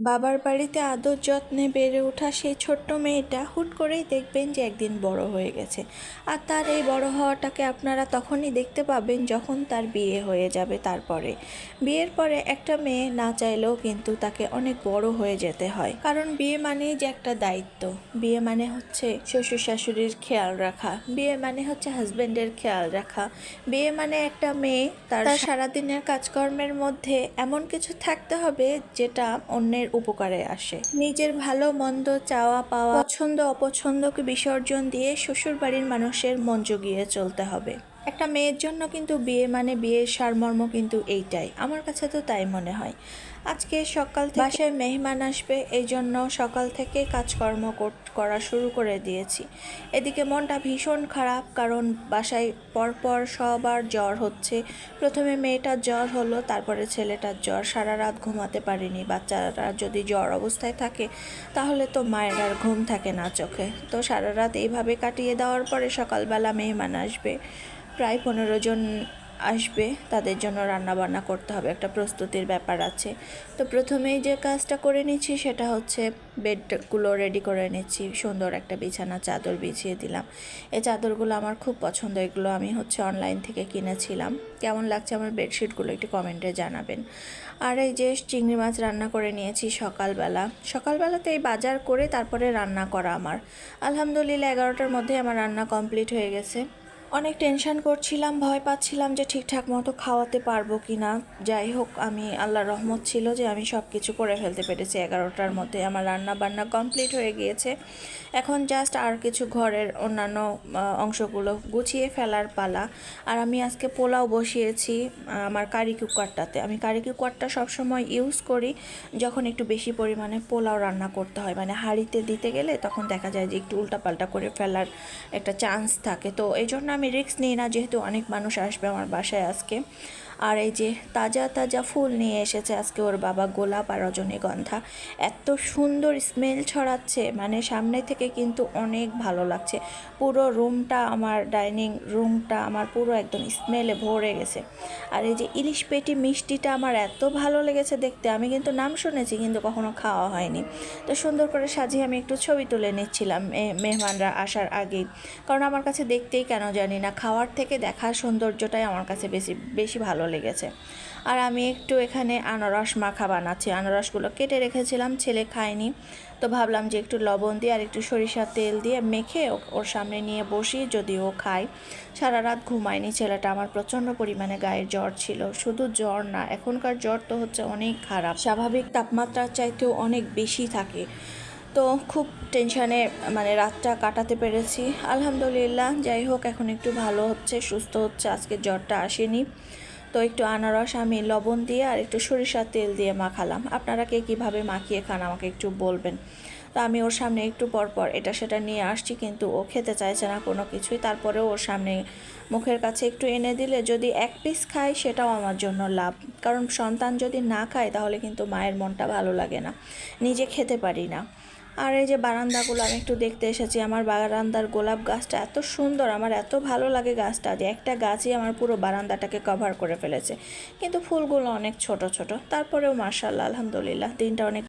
বাবার বাড়িতে আদর যত্নে বেড়ে ওঠা সেই ছোট্ট মেয়েটা হুট করেই দেখবেন যে একদিন বড় হয়ে গেছে। আর তার এই বড় হওয়াটাকে আপনারা তখনই দেখতে পাবেন যখন তার বিয়ে হয়ে যাবে তারপরে। বিয়ের পরে একটা মেয়ে না চাইলেও কিন্তু তাকে অনেক বড় হয়ে যেতে হয়। কারণ বিয়ে মানেই যে একটা দায়িত্ব। বিয়ে মানে হচ্ছে শ্বশুর শাশুড়ির খেয়াল রাখা। বিয়ে মানে হচ্ছে হাজবেন্ডের খেয়াল রাখা। বিয়ে মানে একটা মেয়ে তার সারাদিনের কাজকর্মের মধ্যে এমন কিছু থাকতে হবে যেটা অন্যের উপকারে আসে। নিজের ভালো, মন্দ, চাওয়া, পাওয়া, পছন্দ, অপছন্দকে বিসর্জন দিয়ে শ্বশুর বাড়ির মানুষের মন জুগিয়ে চলতে হবে। একটা মেয়ের জন্য কিন্তু বিয়ে মানে বিয়ের সারমর্ম কিন্তু এইটাই। আমার কাছে তো তাই মনে হয়। আজকে সকাল থেকে বাসায় মেহমান আসবে এই জন্য সকাল থেকে কাজকর্ম করা শুরু করে দিয়েছি। এদিকে মনটা ভীষণ খারাপ, কারণ বাসায় পরপর সবার জ্বর হচ্ছে। প্রথমে মেয়েটার জ্বর হলো, তারপরে ছেলেটার জ্বর। সারা রাত ঘুমাতে পারিনি। বাচ্চারা যদি জ্বর অবস্থায় থাকে, তাহলে তো মায়ের আর ঘুম থাকে না চোখে। তো সারা রাত এইভাবে কাটিয়ে দেওয়ার পরে সকালবেলা মেহমান আসবে। প্রায় পনেরো জন আসবে, তাদের জন্য রান্না বান্না করতে হবে, একটা প্রস্তুতির ব্যাপার আছে। তো প্রথমেই যে কাজটা করে নিচ্ছি সেটা হচ্ছে বেডগুলো রেডি করে নিচ্ছি, সুন্দর একটা বিছানা, চাদর বিছিয়ে দিলাম। এই চাদরগুলো আমার খুব পছন্দ, এগুলো আমি হচ্ছে অনলাইন থেকে কিনেছিলাম। কেমন লাগছে আমার বেডশিটগুলো একটু কমেন্টে জানাবেন। আর এই যে চিংড়ি মাছ রান্না করে নিয়েছি সকালবেলা, সকালবেলাতে এই বাজার করে তারপরে রান্না করা আমার। আলহামদুলিল্লাহ এগারোটার মধ্যে আমার রান্না কমপ্লিট হয়ে গেছে। অনেক টেনশন করছিলাম, ভয় পাচ্ছিলাম যে ঠিকঠাক মতো খাওয়াতে পারব কি না যাই হোক, আমি আল্লাহর রহমত ছিল যে আমি সব কিছু করে ফেলতে পেরেছি। এগারোটার মধ্যে আমার রান্না বান্না কমপ্লিট হয়ে গিয়েছে। এখন জাস্ট আর কিছু ঘরের অন্যান্য অংশগুলো গুছিয়ে ফেলার পালা। আর আমি আজকে পোলাও বসিয়েছি আমার কারি কুকারটাতে আমি কারি কুকারটা সবসময় ইউজ করি যখন একটু বেশি পরিমাণে পোলাও রান্না করতে হয়। মানে হাঁড়িতে দিতে গেলে তখন দেখা যায় যে একটু উল্টাপাল্টা করে ফেলার একটা চান্স থাকে। তো এই জন্য আমি রিস্ক নিই না যেহেতু অনেক মানুষ আসবে আমার বাসায় আজকে। আর এই যে তাজা তাজা ফুল নিয়ে এসেছে আজকে ওর বাবা, গোলাপ আর রজনীগন্ধা। এত সুন্দর স্মেল ছড়াচ্ছে মানে সামনে থেকে কিন্তু অনেক ভালো লাগছে। পুরো রুমটা আমার ডাইনিং রুমটা আমার পুরো একদম স্মেলে ভরে গেছে। আর এই যে ইলিশ পেটি মিষ্টিটা আমার এত ভালো লেগেছে দেখতে, আমি কিন্তু নাম শুনেছি কিন্তু কখনো খাওয়া হয়নি। তো সুন্দর করে সাজিয়ে আমি একটু ছবি তুলে নিচ্ছিলাম মেহমানরা আসার আগেই। কারণ আমার কাছে দেখতেই কেন জানি না, খাওয়ার থেকে দেখার সৌন্দর্যটাই আমার কাছে বেশি বেশি ভালো লেগেছে। আর আমি একটু এখানে আনারস মাখা বানাচ্ছি। আনারসগুলো কেটে রেখেছিলাম, ছেলে খায়নি। তো ভাবলাম যে একটু লবণ দিয়ে আর একটু সরিষার তেল দিয়ে মেখে ওর সামনে নিয়ে বসি যদি ও খায়। সারা রাত ঘুমায়নি, ছেলেটা আমার প্রচণ্ড পরিমাণে গায়ের জ্বর ছিল। শুধু জ্বর না, এখনকার জ্বর তো হচ্ছে অনেক খারাপ। স্বাভাবিক তাপমাত্রার চাইতেও অনেক বেশি থাকে। তো খুব টেনশানে মানে রাতটা কাটাতে পেরেছি। আলহামদুলিল্লাহ, যাই হোক, এখন একটু ভালো হচ্ছে, সুস্থ হচ্ছে, আজকে জ্বরটা আসেনি। তো একটু আনারস, আমি লবণ দিয়ে আর একটু সরিষার তেল দিয়ে মাখালাম। আপনারা কে কীভাবে মাখিয়ে খান আমাকে একটু বলবেন। তো আমি ওর সামনে একটু পর পর এটা সেটা নিয়ে আসছি, কিন্তু ও খেতে চাইছে না কোনো কিছুই। তারপরেও ওর সামনে মুখের কাছে একটু এনে দিলে যদি এক পিস খায়, সেটাও আমার জন্য লাভ। কারণ সন্তান যদি না খায়, তাহলে কিন্তু মায়ের মনটা ভালো লাগে না। নিজে খেতে পারি না। আর এই যে বারান্দাগুলো আমি একটু দেখতে এসেছি, আমার বারান্দার গোলাপ গাছটা এত সুন্দর, আমার এত ভালো লাগে গাছটা যে একটা গাছই আমার পুরো বারান্দাটাকে কভার করে ফেলেছে। কিন্তু ফুলগুলো অনেক ছোট ছোট। তারপরেও মার্শাল্লাহ আলহামদুলিল্লাহ, দিনটা অনেক